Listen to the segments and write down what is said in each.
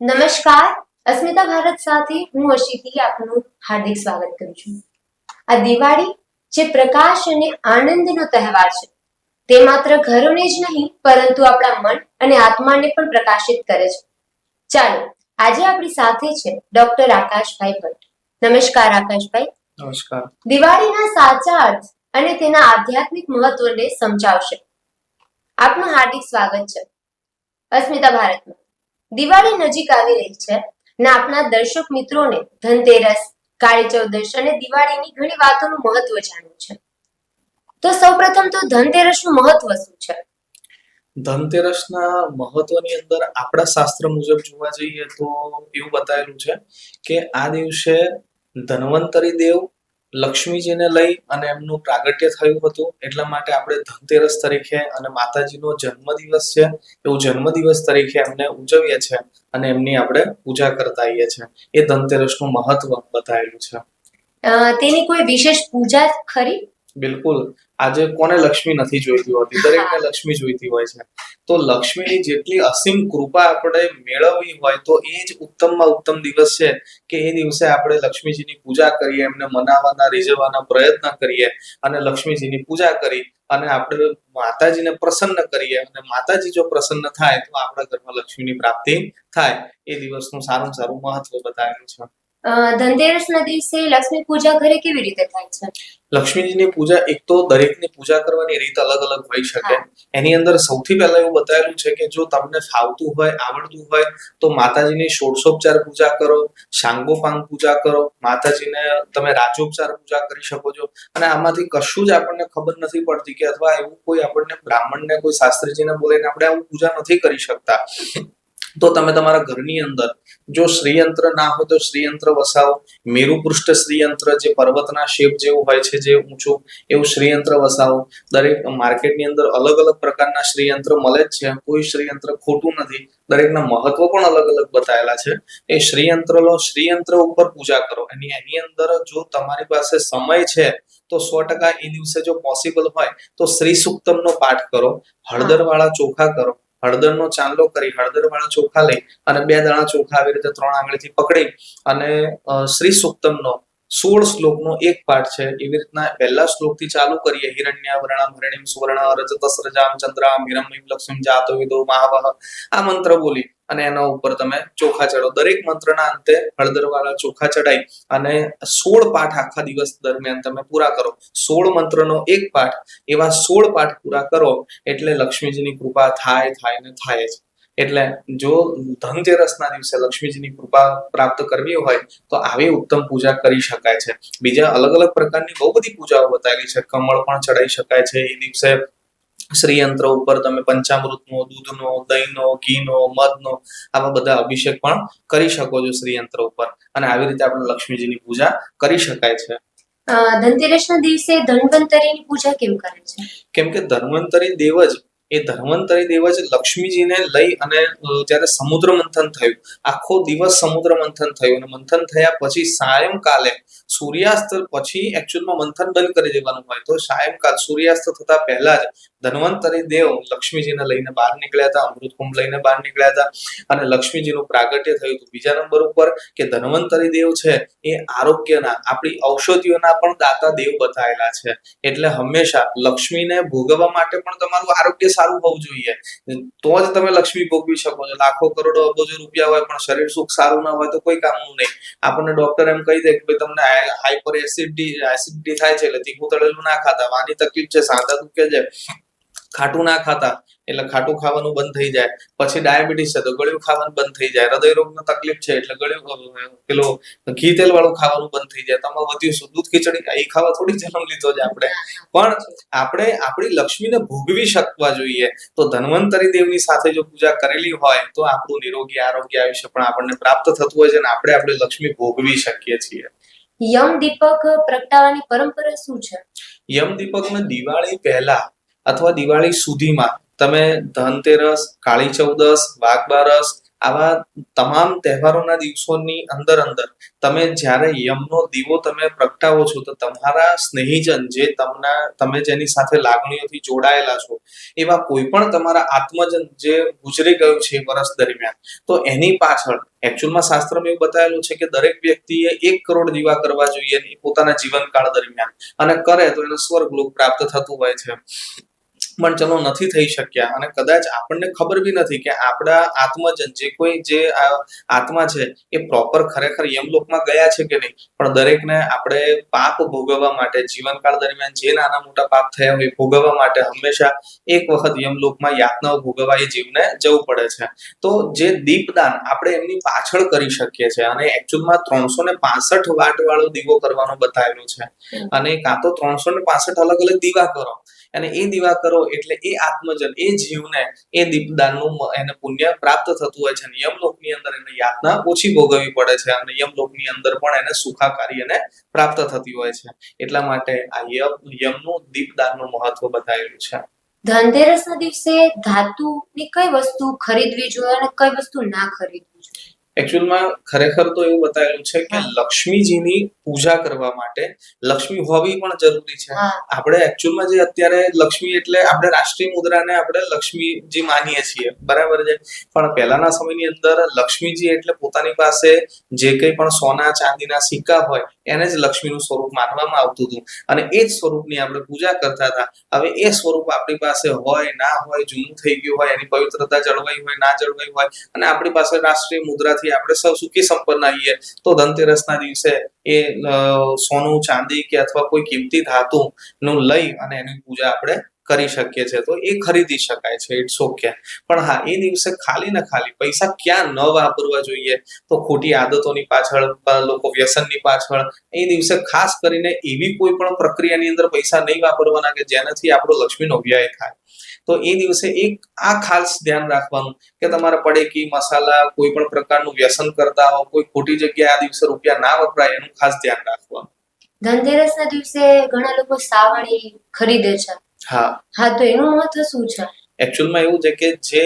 નમસ્કાર અસ્મિતા ભારત સાથે હું અશિતિ આપનું હાર્દિક સ્વાગત કરું છું. આ દિવાળી જે પ્રકાશ અને આનંદનો તહેવાર છે તે માત્ર ઘરોને જ નહીં પરંતુ આપણા મન અને આત્માને પણ પ્રકાશિત કરે છે. ચાલો આજે આપણી સાથે છે ડોક્ટર આકાશભાઈ ભટ્ટ. નમસ્કાર આકાશભાઈ. નમસ્કાર. દિવાળીના સાચા અર્થ અને તેના આધ્યાત્મિક મહત્વને સમજાવશે. આપનું હાર્દિક સ્વાગત છે. અસ્મિતા ભારતમાં. દિવાળી નજીક આવી રહી છે ને આપણા દર્શક મિત્રોને ધનતેરસ, કાળી ચૌદશ અને દિવાળીની ઘણી વાતોનું મહત્વ જાણવું છે. તો સૌપ્રથમ તો ધનતેરસનું મહત્વ શું છે? ધનતેરસના મહત્વની અંદર આપણા શાસ્ત્ર મુજબ જોવા જઈએ તો એવું બતાવેલું છે કે આ દિવસે ધન્વંતરી દેવ લક્ષ્મીજીને લઈ અને એમનું પ્રાગટ્ય થયું હતું. એટલા માટે આપણે ધનતેરસ તરીકે અને માતાજીનો જન્મદિવસ છે એવું જન્મદિવસ તરીકે એમને ઉજવીએ છીએ અને એમની આપણે પૂજા કરતા આવીએ છીએ. એ ધનતેરસનું મહત્વ બતાવેલું છે. તેની કોઈ વિશેષ પૂજા ખરી? બિલકુલ. આજે કોને લક્ષ્મી નથી જોઈતી હોતી? દરેકને લક્ષ્મી જોઈતી હોય છે. તો લક્ષ્મીની જેટલી અસીમ કૃપા આપણે મેળવવી હોય તો એ જ ઉત્તમમાં ઉત્તમ દિવસ છે કે એ દિવસે આપણે લક્ષ્મીજીની પૂજા કરીએ, એમને મનાવવાના, રીઝવવાના પ્રયત્ન કરીએ અને લક્ષ્મીજીની પૂજા કરી અને આપણે માતાજીને પ્રસન્ન કરીએ અને માતાજી જો પ્રસન્ન થાય તો આપણા ઘરમાં લક્ષ્મીની પ્રાપ્તિ થાય. એ દિવસનું સારું સારું મહત્વ બતાવેલું છે. ધનતેરસના દિવસે લક્ષ્મી પૂજા ઘરે કેવી રીતે થાય છે? લક્ષ્મીજીની પૂજા એક તો દરેકની પૂજા કરવાની રીત અલગ અલગ હોઈ શકે. એની અંદર સૌથી પહેલા એવું બતાવેલું છે કે જો તમને ફાવતું હોય આવડતું હોય તો માતાજીની ષોડશોપચાર પૂજા કરો શાંગોપાંગ પૂજા કરો માતાજીને તમે રાજોપચાર પૂજા કરી શકો છો. અને આમાંથી કશું જ આપણને ખબર નથી પડતી કે અથવા એવું કોઈ આપણને બ્રાહ્મણને કોઈ શાસ્ત્રીજીને બોલીને આપણે આવું પૂજા નથી કરી શકતા. તો તમે તમારા ઘરની અંદર જો શ્રીયંત્ર ના હોય તો શ્રીયંત્ર વસાવો. મેરુપૃષ્ઠ શ્રીયંત્ર જે પર્વતના શેપ જેવું હોય છે, જે ઊંચું, એવું શ્રીયંત્ર વસાવો. દરેક માર્કેટની અંદર અલગ અલગ પ્રકારના શ્રીયંત્ર મળે જ છે. કોઈ શ્રીયંત્ર ખોટું નથી. દરેકના મહત્વ પણ અલગ અલગ બતાવેલા છે. એ શ્રીયંત્ર લો, શ્રીયંત્ર ઉપર પૂજા કરો. એની એની અંદર જો તમારી પાસે સમય છે, તો સો ટકા એ દિવસે જો પોસિબલ હોય, તો શ્રી સુક્તમનો પાઠ કરો. હળદર વાળા ચોખા કરો. હળદરનો ચાંદલો કરી હળદર વાળા ચોખા લઈ અને બે દાણા ચોખા આવી રીતે ત્રણ આંગળીથી પકડી અને શ્રી સુક્તમનો સોળ શ્લોકનો એક પાઠ છે. એવી રીતના પહેલા શ્લોકથી ચાલુ કરીએ. હિરણ્યા વર્ણમ હરિણીમ, સુવર્ણ રજત સૃજામ ચંદ્રામ હિરણ્યમ લક્ષ્મી જાતો, વિદો, મહાવહ. આ મંત્ર બોલી અને એના ઉપર તમે ચોખા ચડો દરેક મંત્રના અંતે હળદર વાળા ચોખા ચડાઈ અને સોળ પાઠ આખા દિવસ દરમિયાન તમે પૂરા કરો. સોળ મંત્રનો એક પાઠ. એવા સોળ પાઠ પૂરા કરો એટલે લક્ષ્મીજીની કૃપા થાય થાય ને થાય જ. એટલે જો ધનતેરસના દિવસે લક્ષ્મીજીની કૃપા પ્રાપ્ત કરવી હોય તો આવી ઉત્તમ પૂજા કરી શકાય છે. બીજા અલગ અલગ પ્રકારની બહુ બધી પૂજાઓ બતાવેલી છે. કમળ પણ ચડાઈ શકાય છે. એ દિવસે શ્રીયંત્ર ઉપર તમે પંચામૃતનો દૂધનો દહીંનો ઘીનો મધનો આવા બધા અભિષેક પણ કરી શકો છો શ્રીયંત્ર ઉપર. અને આવી રીતે આપણે લક્ષ્મીજીની પૂજા કરી શકાય છે. ધનતેરસના દિવસે ધન્વંતરીની પૂજા કેમ કરે છે? કેમ કે ધન્વંતરી દેવ જ એ ધન્વંતરી દેવ જ લક્ષ્મીજીને લઈ અને જ્યારે સમુદ્ર મંથન થયું, આખો દિવસ સમુદ્ર મંથન થયું અને મંથન થયા પછી સાયંકાલે સૂર્યાસ્ત પછી એકચ્યુઅલમાં મંથન બંધ કરી દેવાનું હોય તો સાયંકાલ સૂર્યાસ્ત થતા પહેલા જ ધન્વંતરી દેવ લક્ષ્મીજીને લઈને બહાર નીકળ્યા હતા અમૃત કુંભ લઈને બહાર નીકળ્યા હતા અને લક્ષ્મીજીનું પ્રાગટ્ય થયું હતું. બીજા નંબર ઉપર કે ધન્વંતરી દેવ છે એ આરોગ્યના, આપણી ઔષધિઓના પણ દાતા દેવ બતાવેલા છે. એટલે હંમેશા લક્ષ્મીને ભોગવવા માટે પણ તમારું આરોગ્ય સારું હોવું જોઈએ. તો જ તમે લક્ષ્મી ભોગવી શકો છો. લાખો કરોડો અબોજો રૂપિયા હોય પણ શરીર સુખ સારું ના હોય તો કોઈ કામનું નહીં. આપણને ડોક્ટર એમ કહી દે કે ભાઈ તમને હાઈપર એસિડિટી એસિડિટી થાય છે એટલે તીખું તળેલું ના ખાતા. વાની તકલીફ છે, સાંધા દુખે છે. ખાટું ના ખાતા એટલે ખાટું ખાવાનું બંધ થઈ જાય. પછી ડાયાબિટીસ છે તો ગળ્યું ખાવાનું બંધ થઈ જાય. હૃદય રોગની તકલીફ છે એટલે ગળ્યું પેલો ઘી તેલ વાળું ખાવાનું બંધ થઈ જાય. તમારે વધ્યું શું? દૂધ ખીચડી? એ ખાવા થોડી જન્મ લીધો છે આપણે. પણ આપણે આપણી લક્ષ્મીને ભોગવી શકવા જોઈએ. તો ધન્વંતરી દેવની સાથે જો પૂજા કરેલી હોય તો આપણું નિરોગી આરોગ્ય આયુષ્ય પણ આપણને પ્રાપ્ત થતું હોય છે અને આપણે આપણી લક્ષ્મી ભોગવી શકીએ છીએ. યમ દીપક પ્રગટાવવાની પરંપરા શું છે? યમ દીપકને દિવાળી પહેલા અથવા દિવાળી સુધીમાં તમે ધનતેરસ કાળી ચૌદસ વાઘ બારસ આવા તમામ તહેવારોના દિવસોની અંદર અંદર તમે જ્યારે યમનો દીવો તમે પ્રગટાવો છો તો તમારા સ્નેહીજન જે તમને તમે જેની સાથે લાગણીઓથી જોડાયેલા છો એવા કોઈ પણ તમારા આત્મજન જે ગુજરી ગયું છે વર્ષ દરમિયાન તો એની પાછળ એકચ્યુઅલમાં શાસ્ત્રમાં એવું બતાવેલું છે કે દરેક વ્યક્તિએ એક કરોડ દીવા કરવા જોઈએ પોતાના જીવનકાળ દરમિયાન અને કરે તો એને સ્વર્ગલોક પ્રાપ્ત થતું હોય છે. પણ ચલો નથી થઈ શક્યા. અને કદાચ આપણને ખબર બી નથી કે આપણા આત્મજન જે કોઈ જે આત્મા છે એ પ્રોપર ખરેખર યમલોકમાં ગયા છે કે નહીં? પણ દરેકને આપણે પાપ ભોગવવા માટે જીવનકાળ દરમિયાન જે નાના મોટા પાપ થયા હોય ભોગવવા માટે હંમેશા એક વખત યમલોકમાં યાતનાઓ ભોગવવા એ જીવને જવું પડે છે. તો જે દીપદાન આપણે એમની પાછળ કરી શકીએ છીએ. અને એકચ્યુઅલમાં ત્રણસો ને પાસઠ વાટ વાળો દીવો કરવાનો બતાવેલો છે. અને કાં તો ત્રણસો ને પાસઠ અલગ અલગ દીવા કરો. અને એ દીવા કરો એટલે એ આત્મજન, એ જીવને, એ દીપદાનનું એને પુણ્ય પ્રાપ્ત થતું હોય છે. યમલોકની અંદર એને યાતના ઓછી ભોગવવી પડે છે અને યમલોકની અંદર પણ એને સુખાકારી અને પ્રાપ્ત થતી હોય છે. એટલા માટે આ યમ, યમનું દીપદાનનું મહત્વ બતાવેલું છે. ધનતેરસના દિવસે ધાતુની કઈ વસ્તુ ખરીદવી જોઈએ અને કઈ વસ્તુ ના ખરીદવી જોઈએ? એકચ્યુઅલમાં ખરેખર તો એવું બતાવેલું છે કે લક્ષ્મીજીની પૂજા કરવા માટે લક્ષ્મી હોવી પણ જરૂરી છે. આપણે એકચ્યુઅલમાં જે અત્યારે લક્ષ્મી એટલે આપણે રાષ્ટ્રીય મુદ્રાને આપણે લક્ષ્મીજી માનીએ છીએ. બરાબર છે? પણ પહેલાના સમયની અંદર લક્ષ્મીજી એટલે પોતાની પાસે જે કંઈ પણ સોના ચાંદીના સિક્કા હોય એને જ લક્ષ્મીનું સ્વરૂપ માનવામાં આવતું હતું. અને એ જ સ્વરૂપની આપણે પૂજા કરતા હતા. હવે એ સ્વરૂપ આપણી પાસે હોય ના હોય જૂનું થઈ ગયું હોય એની પવિત્રતા જળવાઈ હોય ના જળવાઈ હોય અને આપણી પાસે રાષ્ટ્રીય મુદ્રાથી આપણે સૌ સુખી સંપન્ન આવીએ. તો ધનતેરસના દિવસે એ સોનું, ચાંદી કે અથવા કોઈ કિંમતી ધાતુ નું લઈ અને એની પૂજા આપણે કરી શકીએ છીએ, તો એ ખરીદી શકાય છે ઇટ્સ ઓકે પણ હા, એ દિવસે ખાલી ને ખાલી પૈસા ક્યાં ન વાપરવા જોઈએ? તો ખોટી આદતોની પાછળ લોકો વ્યસનની પાછળ, એ દિવસે ખાસ કરીને એવી કોઈ પણ પ્રક્રિયાની અંદર પૈસા નહીં વાપરવાના કે જેનાથી આપણો લક્ષ્મીનો વ્યય થાય. તો એ દિવસે એક આ ખાસ ધ્યાન રાખવાનું કે તમારા પડેકી મસાલા કોઈ પણ પ્રકારનું વ્યસન કરતા હો, કોઈ ખોટી જગ્યાએ આ દિવસે રૂપિયા ના વપરાય, એનું ખાસ ધ્યાન રાખવાનું. ધનતેરસના દિવસે ઘણા લોકો સાવણી ખરીદે છે. હા. હા તો એનું મહત્વ શું છે? એકચ્યુઅલમાં એવું છે કે જે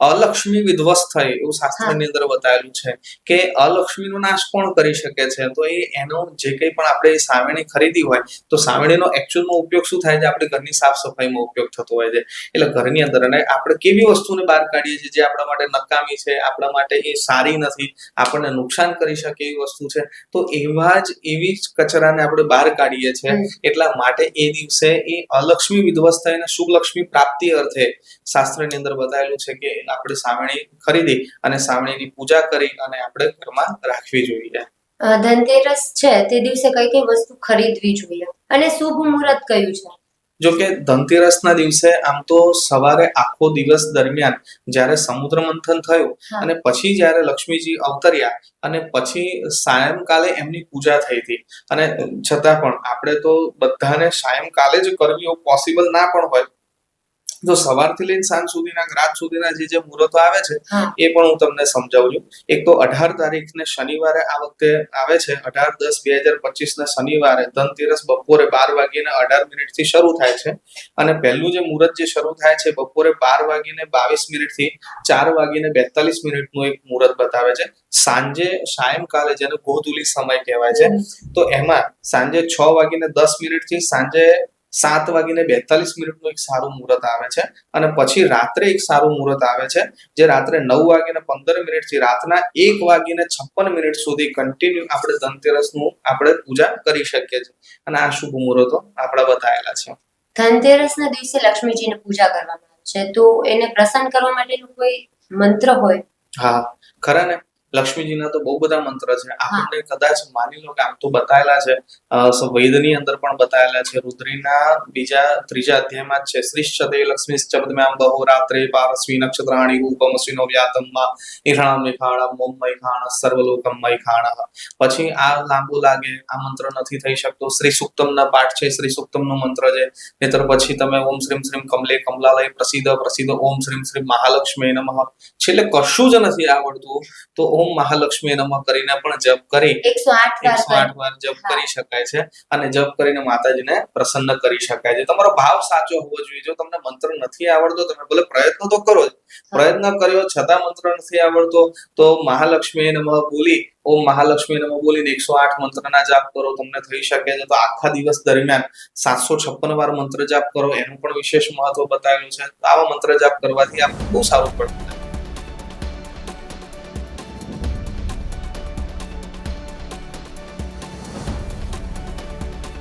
અલક્ષ્મી વિધ્વસ્ત થઈ એવું શાસ્ત્રની અંદર બતાવેલું છે કે અલક્ષ્મીનો નાશ કોણ કરી શકે છે? તો એ એનો જે કંઈ પણ આપણે સાવેણી ખરીદી હોય તો સાવેણીનો એકચ્યુઅલમાં ઉપયોગ શું થાય છે? આપણે ઘરની સાફ સફાઈમાં ઉપયોગ થતો હોય છે. એટલે ઘરની અંદર અને આપણે કેવી વસ્તુને બહાર કાઢીએ છીએ જે આપણા માટે નકામી છે આપણા માટે એ સારી નથી આપણને નુકસાન કરી શકે એવી વસ્તુ છે? તો એવા જ એવી જ કચરાને આપણે બહાર કાઢીએ છીએ. એટલા માટે એ દિવસે એ અલક્ષ્મી વિધ્વસ્ત થઈને શુભ લક્ષ્મી પ્રાપ્તિ અર્થે શાસ્ત્રની અંદર બતાવેલું છે કે આપણે સાવરણી ખરીદી અને સાવરણીની પૂજા કરી અને આપણે ઘરમાં રાખવી જોઈએ. ધનતેરસ છે તે દિવસે કઈ કઈ વસ્તુ ખરીદવી જોઈએ? અને શુભ મુહૂર્ત કયું છે? જો કે ધનતેરસના દિવસે આમ તો સવારે આખો દિવસ દરમિયાન જ્યારે સમુદ્ર મંથન થયું અને પછી જ્યારે લક્ષ્મીજી અવતર્યા અને પછી સાયંકાલે એમની પૂજા થઈ હતી. અને છતાં પણ આપણે તો બધાને સાયંકાલે જ કરવી એવું પોસિબલ ના પણ હોય તો સવારથી લઈને સાંજ સુધીના રાત સુધીના જે જે મુહૂર્તો આવે છે એ પણ હું તમને સમજાવું છું. એક તો અઢાર તારીખને શનિવારે આ વખતે આવે છે અઢાર દસ બે હજાર પચીસ ના શનિવારે ધનતેરસ બપોરે બાર વાગીને અઢાર મિનિટથી શરૂ થાય છે. અને પહેલું જે મુહૂર્ત જે શરૂ થાય છે બપોરે બાર વાગીને બાવીસ મિનિટથી ચાર વાગીને બેતાલીસ મિનિટનું એક મુહૂર્ત બતાવે છે. સાંજે સાયંકાલે જેને ગોધુલી સમય કહેવાય છે તો એમાં સાંજે છ વાગીને દસ મિનિટથી સાંજે સાત વાગીને બેતાલીસ મિનિટનું એક સારું મુહૂર્ત આવે છે અને પછી રાત્રે એક સારું મુહૂર્ત આવે છે જે રાત્રે નવ વાગીને પંદર મિનિટથી રાતના એક વાગીને છપ્પન મિનિટ સુધી કન્ટિન્યુ આપણે ધનતેરસનું આપણે પૂજા કરી શકીએ છીએ. અને આ શુભ મુહૂર્તો આપણા બતાવેલા છે. ધનતેરસના દિવસે લક્ષ્મીજીની પૂજા કરવામાં આવે છે. તો એને પ્રસન્ન કરવા માટેનું કોઈ મંત્ર હોય? હા ખરા ને? લક્ષ્મીજીના તો બહુ બધા મંત્ર છે. આપણને કદાચ માની લો કે આમ તો બતાવેલા છે. વેદની અંદર પણ બતાવેલા છે. રુદ્રીના બીજા ત્રીજા અધ્યાયમાં છે. શ્રીશ્ચતે લક્ષ્મી ચબદમ્યામ બહુ રાત્રે પારસ્વી નક્ષત્રાણી ઉપમસ્વીનો વ્યાતમમાં ઈષાણમ નિખાણમ મોમ મૈખાણ સર્વલોકમ મૈખાણ પછી આ લાંબુ લાગે આ મંત્ર નથી થઈ શકતો. શ્રી સુક્તમના પાઠ છે. શ્રી સુક્તમનો મંત્ર છે. નહીતર પછી તમે ઓમ શ્રીમ શ્રીમ કમલે કમલાલય પ્રસિદ્ધ પ્રસિદ્ધ ઓમ શ્રીમ શ્રીમ મહાલક્ષ્મી નમઃ. છેલ્લે કશું જ નથી આવડતું. તો ઓમ મહાલક્ષ્મી નમઃ કરીને પણ જપ કરી એકસો આઠ વાર જપ કરી શકાય છે અને જપ કરીને માતાજીને પ્રસન્ન કરી શકાય છે. તમારો ભાવ સાચો હોવો જોઈએ. જો તમને મંત્ર નથી આવડતો તમે ભલે પ્રયત્ન તો કરો જ. પ્રયત્ન કર્યો છતાં મંત્ર નથી આવડતો તો મહાલક્ષ્મી નમઃ બોલી ઓમ મહાલક્ષ્મી નમઃ બોલીને એકસો આઠ મંત્રના જાપ કરો તમને થઈ શકે છે. તો આખા દિવસ દરમિયાન સાતસો છપ્પન વાર મંત્ર જાપ કરો. એનું પણ વિશેષ મહત્વ બતાવેલું છે. તો આવા મંત્ર જાપ કરવાથી આપ બહુ સારું પડતું